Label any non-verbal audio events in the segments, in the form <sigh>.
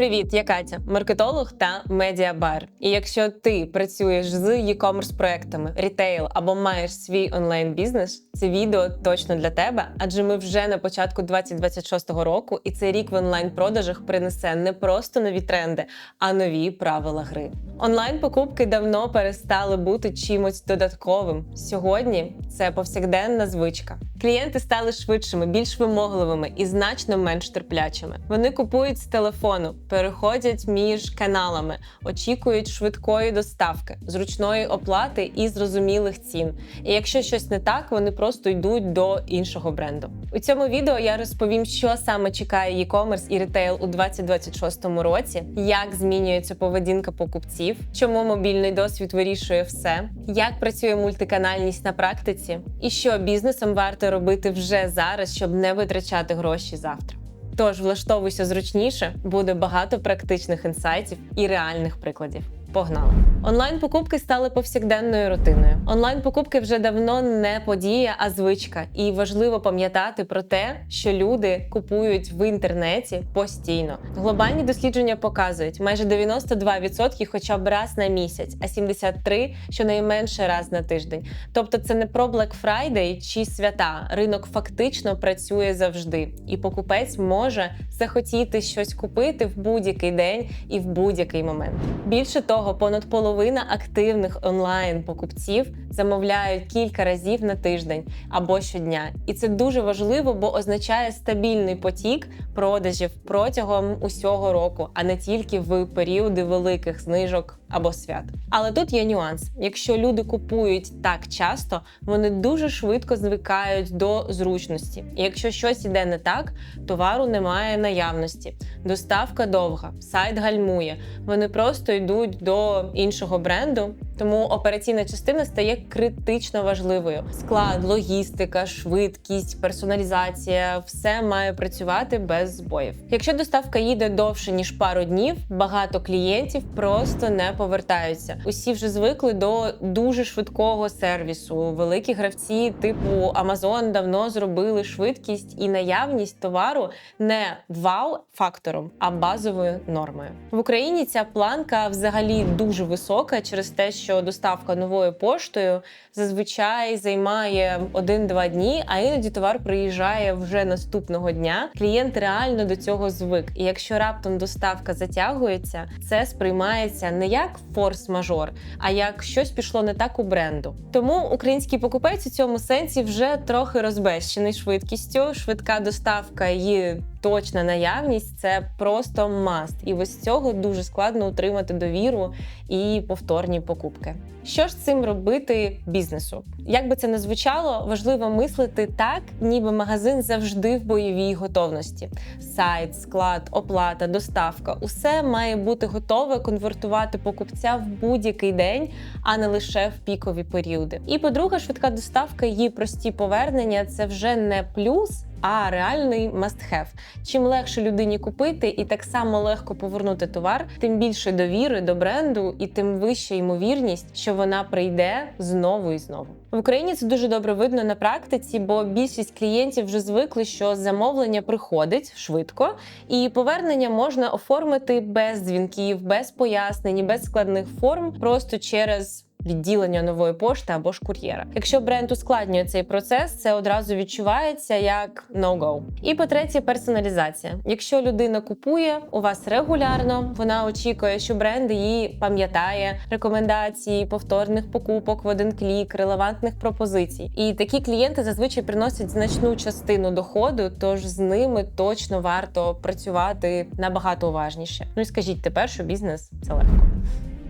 Привіт, я Катя, маркетолог та медіабар. І якщо ти працюєш з e-commerce проектами, рітейл або маєш свій онлайн бізнес, це відео точно для тебе, адже ми вже на початку 2026 року, і цей рік в онлайн продажах принесе не просто нові тренди, а нові правила гри. Онлайн покупки давно перестали бути чимось додатковим. Сьогодні це повсякденна звичка. Клієнти стали швидшими, більш вимогливими і значно менш терплячими. Вони купують з телефону, переходять між каналами, очікують швидкої доставки, зручної оплати і зрозумілих цін. І якщо щось не так, вони просто йдуть до іншого бренду. У цьому відео я розповім, що саме чекає e-commerce і ритейл у 2026 році, як змінюється поведінка покупців, чому мобільний досвід вирішує все, як працює мультиканальність на практиці, і що бізнесом варто робити вже зараз, щоб не витрачати гроші завтра. Тож влаштовуйся зручніше, буде багато практичних інсайтів і реальних прикладів. Погнали! Онлайн-покупки стали повсякденною рутиною. Онлайн-покупки вже давно не подія, а звичка. І важливо пам'ятати про те, що люди купують в інтернеті постійно. Глобальні дослідження показують майже 92% хоча б раз на місяць, а 73% щонайменше раз на тиждень. Тобто, це не про Black Friday чи свята. Ринок фактично працює завжди, і покупець може захотіти щось купити в будь-який день і в будь-який момент. Більше того, понад половина активних онлайн покупців замовляють кілька разів на тиждень або щодня, і це дуже важливо, бо означає стабільний потік продажів протягом усього року, а не тільки в періоди великих знижок або свят. Але тут є нюанс: якщо люди купують так часто, вони дуже швидко звикають до зручності. І якщо щось іде не так, товару немає наявності, доставка довга, сайт гальмує. Вони просто йдуть до іншого бренду. Тому операційна частина стає критично важливою. Склад, логістика, швидкість, персоналізація все має працювати без збоїв. Якщо доставка їде довше ніж пару днів, багато клієнтів просто не повертаються. Усі вже звикли до дуже швидкого сервісу. Великі гравці, типу Amazon, давно зробили швидкість і наявність товару не вау-фактором, а базовою нормою. В Україні ця планка взагалі дуже висока через те, що доставка новою поштою зазвичай займає 1-2 дні, а іноді товар приїжджає вже наступного дня. Клієнт реально до цього звик. І якщо раптом доставка затягується, це сприймається не як форс-мажор, а як щось пішло не так у бренду. Тому український покупець у цьому сенсі вже трохи розбещений швидкістю. Швидка доставка і точна наявність це просто маст. І без цього дуже складно утримати довіру і повторні покупки. Що ж цим робити бізнесу? Як би це не звучало, важливо мислити так, ніби магазин завжди в бойовій готовності. Сайт, склад, оплата, доставка усе має бути готове конвертувати покупця в будь-який день, а не лише в пікові періоди. І по-друге, швидка доставка, її прості повернення це вже не плюс а реальний must-have. Чим легше людині купити і так само легко повернути товар, тим більше довіри до бренду і тим вища ймовірність, що вона прийде знову і знову. В Україні це дуже добре видно на практиці, бо більшість клієнтів вже звикли, що замовлення приходить швидко, і повернення можна оформити без дзвінків, без пояснень, без складних форм, просто через відділення нової пошти або ж кур'єра. Якщо бренд ускладнює цей процес, це одразу відчувається як no-go. І по-третє, персоналізація. Якщо людина купує у вас регулярно, вона очікує, що бренд її пам'ятає рекомендації, повторних покупок в один клік, релевантних пропозицій. І такі клієнти зазвичай приносять значну частину доходу, тож з ними точно варто працювати набагато уважніше. Ну і скажіть тепер, що бізнес це легко.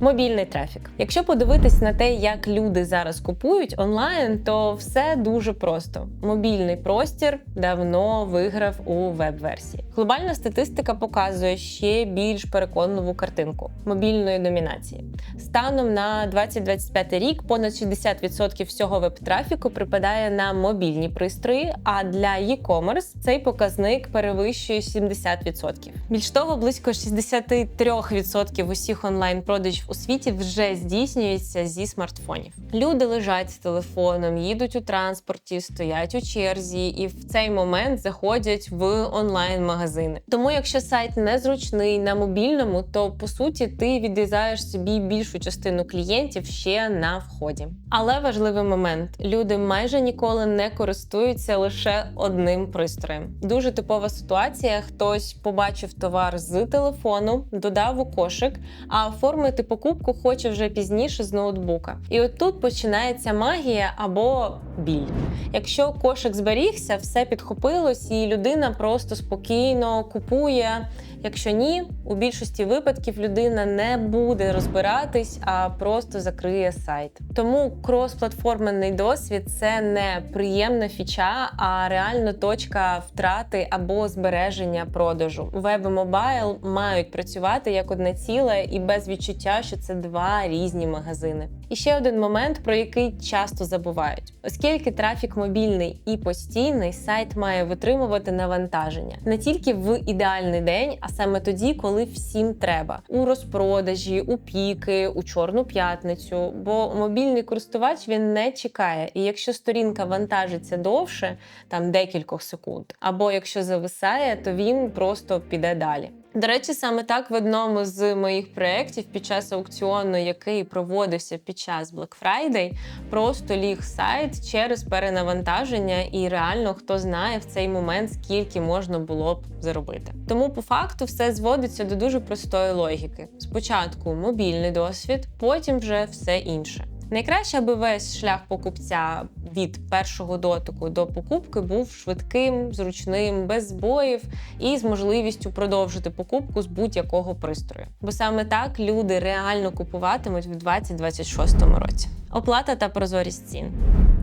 Мобільний трафік. Якщо подивитись на те, як люди зараз купують онлайн, то все дуже просто. Мобільний простір давно виграв у веб-версії. Глобальна статистика показує ще більш переконливу картинку мобільної домінації. Станом на 2025 рік понад 60% всього веб-трафіку припадає на мобільні пристрої, а для e-commerce цей показник перевищує 70%. Більш того, близько 63% усіх онлайн-продажів у світі вже здійснюється зі смартфонів. Люди лежать з телефоном, їдуть у транспорті, стоять у черзі, і в цей момент заходять в онлайн-магазини. Тому, якщо сайт незручний на мобільному, то по суті ти відрізаєш собі більшу частину клієнтів ще на вході. Але важливий момент: люди майже ніколи не користуються лише одним пристроєм. Дуже типова ситуація: хтось побачив товар з телефону, додав у кошик, а оформити покупку хоче вже пізніше з ноутбука. І от тут починається магія або біль. Якщо кошик зберігся, все підхопилось, і людина просто спокійно купує. Якщо ні, у більшості випадків людина не буде розбиратись, а просто закриє сайт. Тому крос-платформенний досвід це не приємна фіча, а реально точка втрати або збереження продажу. Веб і мобайл мають працювати як одне ціле і без відчуття, що це два різні магазини. І ще один момент, про який часто забувають, оскільки трафік мобільний і постійний, сайт має витримувати навантаження не тільки в ідеальний день, а саме тоді, коли всім треба у розпродажі, у піки, у чорну п'ятницю. Бо мобільний користувач він не чекає. І якщо сторінка вантажиться довше, там декількох секунд, або якщо зависає, то він просто піде далі. До речі, саме так в одному з моїх проєктів під час аукціону, який проводився під час Black Friday, просто ліг сайт через перенавантаження, і реально хто знає в цей момент, скільки можна було б заробити. Тому по факту все зводиться до дуже простої логіки: спочатку мобільний досвід, потім вже все інше. Найкраще, аби весь шлях покупця від першого дотику до покупки був швидким, зручним, без збоїв і з можливістю продовжити покупку з будь-якого пристрою. Бо саме так люди реально купуватимуть в 2026 році. Оплата та прозорість цін.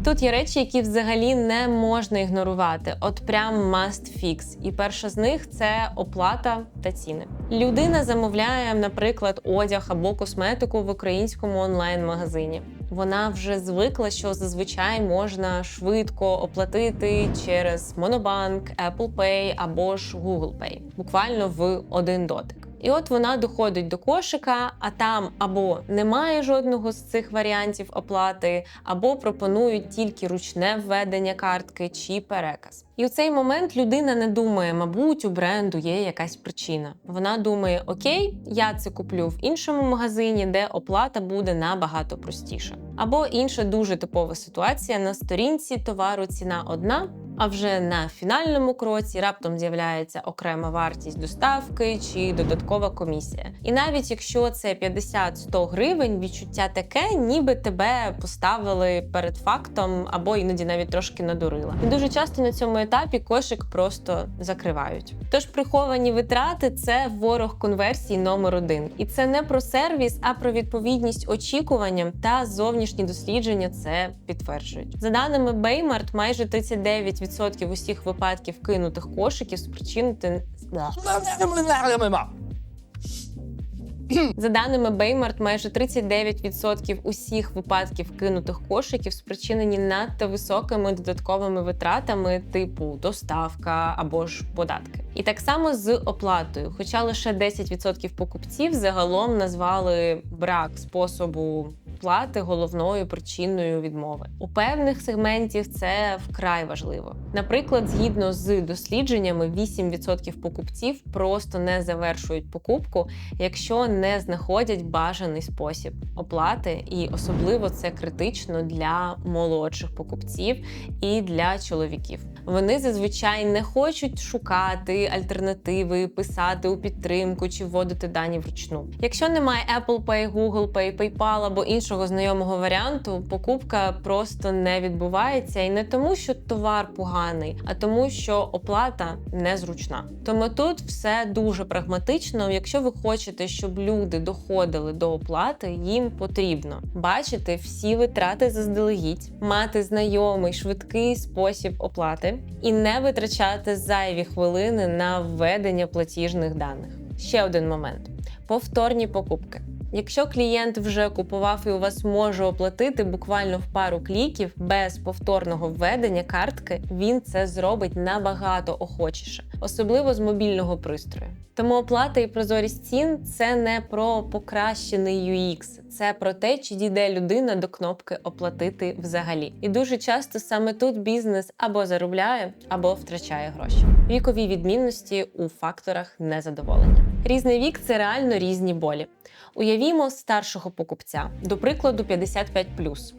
Тут є речі, які взагалі не можна ігнорувати, от прям must fix. І перша з них це оплата та ціни. Людина замовляє, наприклад, одяг або косметику в українському онлайн-магазині. Вона вже звикла, що зазвичай можна швидко оплатити через Monobank, Apple Pay або ж Google Pay, буквально в один дотик. І от вона доходить до кошика, а там або немає жодного з цих варіантів оплати, або пропонують тільки ручне введення картки чи переказ. І у цей момент людина не думає, мабуть, у бренду є якась причина. Вона думає: Окей, я це куплю в іншому магазині, де оплата буде набагато простіша. Або інша дуже типова ситуація на сторінці товару ціна одна. А вже на фінальному кроці раптом з'являється окрема вартість доставки чи додаткова комісія. І навіть якщо це 50-100 гривень, відчуття таке, ніби тебе поставили перед фактом або іноді навіть трошки надурила. І дуже часто на цьому етапі кошик просто закривають. Тож приховані витрати це ворог конверсії номер один. І це не про сервіс, а про відповідність очікуванням та зовнішні дослідження це підтверджують. За даними Беймарт, майже 39% відсотків усіх випадків кинутих кошиків спричинити. <clears throat> За даними Беймарт, майже 39% усіх випадків кинутих кошиків спричинені надто високими додатковими витратами, типу доставка або ж податки. І так само з оплатою, хоча лише 10% покупців загалом назвали брак способу плати головною причиною відмови. У певних сегментів це вкрай важливо. Наприклад, згідно з дослідженнями, 8% покупців просто не завершують покупку, якщо не знаходять бажаний спосіб оплати, і особливо це критично для молодших покупців і для чоловіків. Вони зазвичай не хочуть шукати альтернативи, писати у підтримку чи вводити дані вручну. Якщо немає Apple Pay, Google Pay, PayPal або іншого знайомого варіанту, покупка просто не відбувається і не тому, що товар поганий, а тому, що оплата незручна. Тому тут все дуже прагматично. Якщо ви хочете, щоб люди доходили до оплати, їм потрібно бачити всі витрати заздалегідь, мати знайомий швидкий спосіб оплати і не витрачати зайві хвилини на введення платіжних даних. Ще один момент: повторні покупки. Якщо клієнт вже купував і у вас може оплатити буквально в пару кліків без повторного введення картки, він це зробить набагато охочіше, особливо з мобільного пристрою. Тому оплата і прозорість цін це не про покращений UX, це про те, чи дійде людина до кнопки оплатити взагалі. І дуже часто саме тут бізнес або заробляє, або втрачає гроші. Вікові відмінності у факторах незадоволення. Різний вік це реально різні болі. Уявімо старшого покупця, до прикладу, 55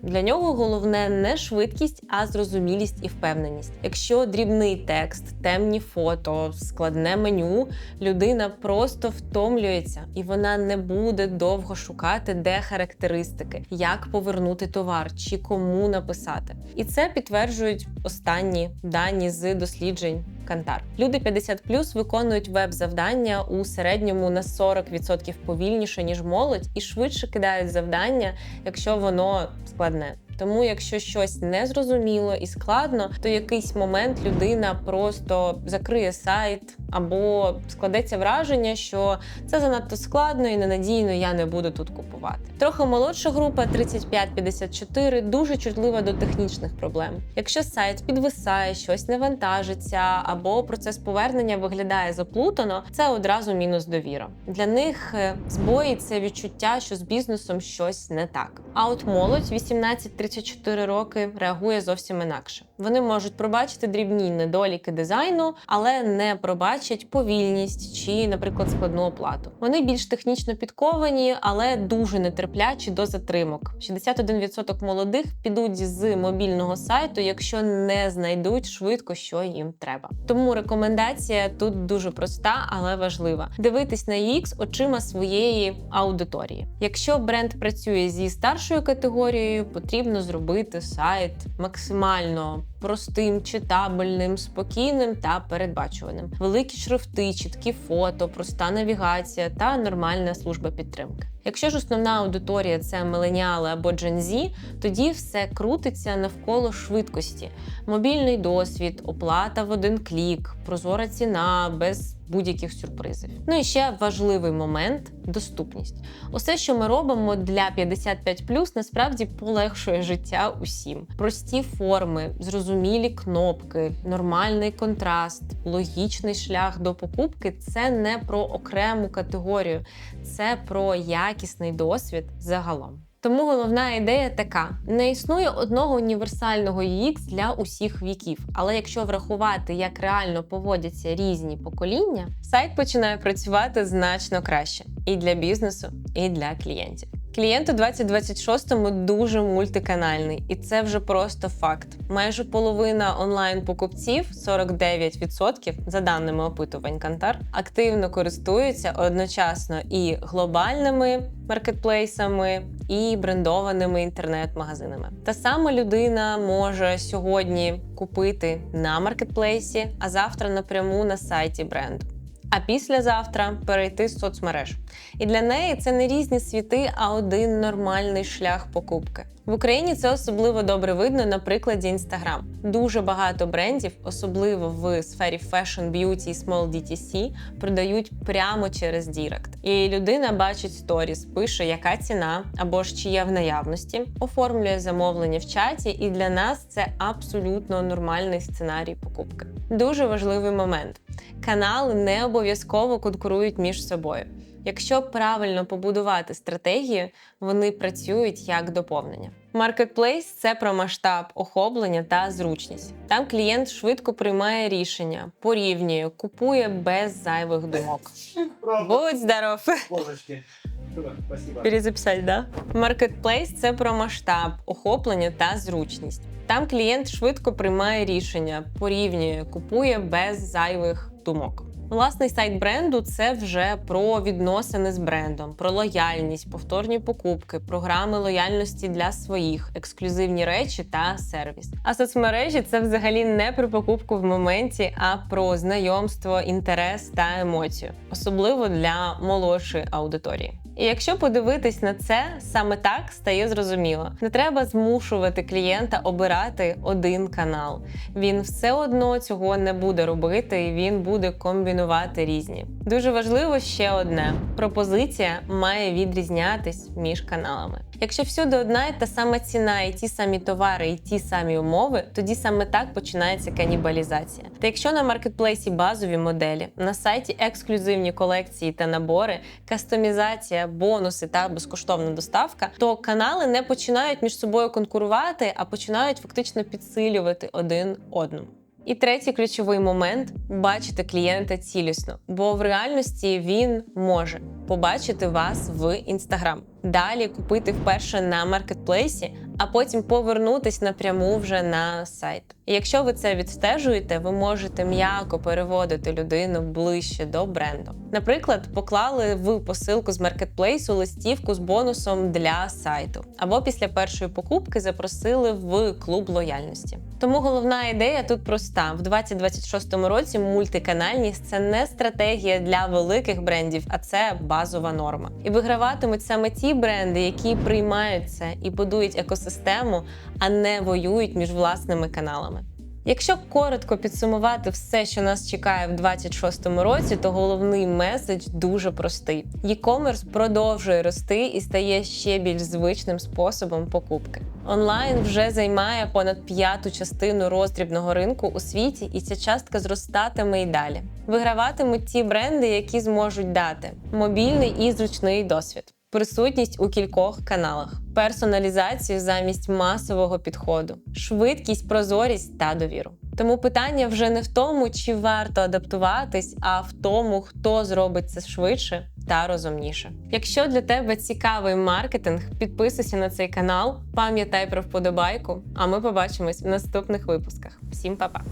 Для нього головне не швидкість, а зрозумілість і впевненість. Якщо дрібний текст, темні фото, складне меню, людина просто втомлюється і вона не буде довго шукати, де характеристики, як повернути товар чи кому написати. І це підтверджують останні дані з досліджень. Кантар. Люди 50 виконують веб-завдання у середньому на 40% повільніше ніж молодь, і швидше кидають завдання, якщо воно складне. Тому, якщо щось незрозуміло і складно, то якийсь момент людина просто закриє сайт або складеться враження, що це занадто складно і ненадійно, я не буду тут купувати. Трохи молодша група 35-54 дуже чутлива до технічних проблем. Якщо сайт підвисає, щось не вантажиться, або процес повернення виглядає заплутано, це одразу мінус довіра. Для них е, збої це відчуття, що з бізнесом щось не так. А от молодь 18-34 роки реагує зовсім інакше. Вони можуть пробачити дрібні недоліки дизайну, але не пробачать повільність чи, наприклад, складну оплату. Вони більш технічно підковані, але дуже нетерплячі до затримок. 61% молодих підуть з мобільного сайту, якщо не знайдуть швидко, що їм треба. Тому рекомендація тут дуже проста, але важлива: дивитись на UX очима своєї аудиторії. Якщо бренд працює зі старшою категорією, потрібно зробити сайт максимально простим, читабельним, спокійним та передбачуваним. Великі шрифти, чіткі фото, проста навігація та нормальна служба підтримки. Якщо ж основна аудиторія це миленіали або Gen тоді все крутиться навколо швидкості, мобільний досвід, оплата в один клік, прозора ціна без будь-яких сюрпризів. Ну і ще важливий момент доступність. Усе, що ми робимо для 55+, насправді полегшує життя усім. Прості форми, зрозумілі кнопки, нормальний контраст, логічний шлях до покупки це не про окрему категорію, це про якісний досвід загалом. Тому головна ідея така: не існує одного універсального UX для усіх віків. Але якщо врахувати, як реально поводяться різні покоління, сайт починає працювати значно краще і для бізнесу, і для клієнтів. Клієнт у 2026-му дуже мультиканальний, і це вже просто факт. Майже половина онлайн-покупців, 49% за даними опитувань Кантар, активно користуються одночасно і глобальними маркетплейсами, і брендованими інтернет-магазинами. Та сама людина може сьогодні купити на маркетплейсі, а завтра напряму на сайті бренду а післязавтра перейти з соцмереж. І для неї це не різні світи, а один нормальний шлях покупки. В Україні це особливо добре видно на прикладі Instagram. Дуже багато брендів, особливо в сфері fashion, beauty і small DTC, продають прямо через Дірект. І людина бачить сторіс, пише, яка ціна або ж чи є в наявності, оформлює замовлення в чаті, і для нас це абсолютно нормальний сценарій покупки. Дуже важливий момент канали не обов'язково конкурують між собою. Якщо правильно побудувати стратегію, вони працюють як доповнення. Маркетплейс це про масштаб, охоплення та зручність. Там клієнт швидко приймає рішення, порівнює, купує без зайвих думок. Будь здоров! Перезаписать, да? Маркетплейс це про масштаб, охоплення та зручність. Там клієнт швидко приймає рішення, порівнює, купує без зайвих думок. Власний сайт бренду це вже про відносини з брендом, про лояльність, повторні покупки, програми лояльності для своїх, ексклюзивні речі та сервіс. А соцмережі це взагалі не про покупку в моменті, а про знайомство, інтерес та емоцію, особливо для молодшої аудиторії. І якщо подивитись на це, саме так стає зрозуміло. Не треба змушувати клієнта обирати один канал. Він все одно цього не буде робити, і він буде комбінувати різні. Дуже важливо ще одне: пропозиція має відрізнятись між каналами. Якщо всюди одна і та сама ціна, і ті самі товари, і ті самі умови, тоді саме так починається канібалізація. Та якщо на маркетплейсі базові моделі, на сайті ексклюзивні колекції та набори, кастомізація, бонуси та безкоштовна доставка, то канали не починають між собою конкурувати, а починають фактично підсилювати один одному. І третій ключовий момент бачити клієнта цілісно, бо в реальності він може побачити вас в інстаграм, далі купити вперше на маркетплейсі, а потім повернутись напряму вже на сайт. І якщо ви це відстежуєте, ви можете м'яко переводити людину ближче до бренду. Наприклад, поклали в посилку з маркетплейсу листівку з бонусом для сайту, або після першої покупки запросили в клуб лояльності. Тому головна ідея тут проста: в 2026 році мультиканальність це не стратегія для великих брендів, а це базова норма. І виграватимуть саме ті бренди, які приймають це і будують екосистему, а не воюють між власними каналами. Якщо коротко підсумувати все, що нас чекає в 26-му році, то головний меседж дуже простий: e-commerce продовжує рости і стає ще більш звичним способом покупки. Онлайн вже займає понад п'яту частину роздрібного ринку у світі, і ця частка зростатиме і далі. Виграватимуть ті бренди, які зможуть дати мобільний і зручний досвід. Присутність у кількох каналах, персоналізацію замість масового підходу, швидкість, прозорість та довіру. Тому питання вже не в тому, чи варто адаптуватись, а в тому, хто зробить це швидше та розумніше. Якщо для тебе цікавий маркетинг, підписуйся на цей канал, пам'ятай про вподобайку. А ми побачимось в наступних випусках. Всім па-па!